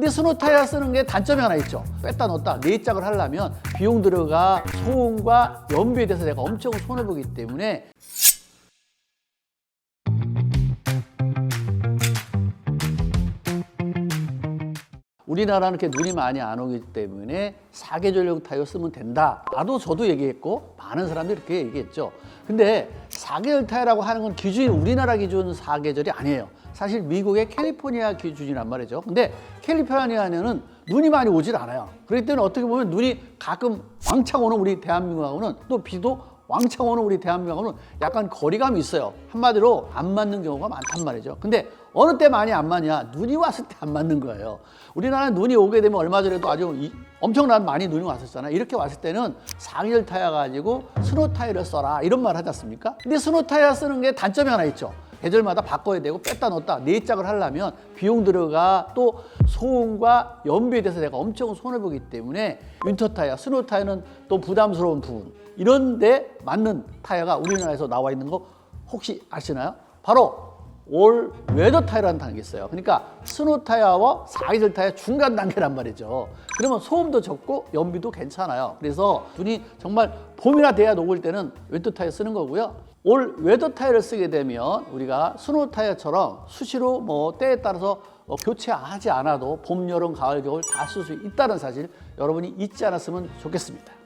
근데 스노 타이어 쓰는 게 단점이 하나 있죠. 뺐다 넣었다 네 짝을 하려면 비용 들어가 소음과 연비에 대해서 내가 엄청 손해 보기 때문에 우리나라는 이렇게 눈이 많이 안 오기 때문에 사계절용 타이어 쓰면 된다. 나도 저도 얘기했고 많은 사람들이 이렇게 얘기했죠. 근데 사계절 타이어라고 하는 건 기준이 우리나라 기준 사계절이 아니에요. 사실 미국의 캘리포니아 기준이란 말이죠. 근데 캘리포니아는 눈이 많이 오질 않아요. 그렇기 때문에 어떻게 보면 눈이 가끔 왕창 오는 우리 대한민국하고는 또 비도 왕창 오는 우리 대한민국하고는 약간 거리감이 있어요. 한마디로 안 맞는 경우가 많단 말이죠. 근데 어느 때 많이 안 맞냐? 눈이 왔을 때 안 맞는 거예요. 우리나라는 눈이 오게 되면 얼마 전에도 아주 이- 엄청난 많이 눈이 왔었잖아요. 이렇게 왔을 때는 상열 타이어 가지고 스노 타이어를 써라 이런 말 하지 않습니까? 근데 스노 타이어 쓰는 게 단점이 하나 있죠. 계절마다 바꿔야 되고 뺐다 넣었다 네 짝을 하려면 비용 들어가 또 소음과 연비에 대해서 내가 엄청 손해 보기 때문에 윈터 타이어, 스노 타이어는 또 부담스러운 부분 이런 데 맞는 타이어가 우리나라에서 나와 있는 거 혹시 아시나요? 바로 올 웨더 타이어라는 단계 있어요. 그러니까 스노 타이어와 사계절 타이어 중간 단계란 말이죠. 그러면 소음도 적고 연비도 괜찮아요. 그래서 눈이 정말 봄이나 돼야 녹을 때는 웨더 타이어 쓰는 거고요. 올 웨더 타이어를 쓰게 되면 우리가 스노 타이어처럼 수시로 뭐 때에 따라서 어, 교체하지 않아도 봄, 여름, 가을, 겨울 다 쓸 수 있다는 사실 여러분이 잊지 않았으면 좋겠습니다.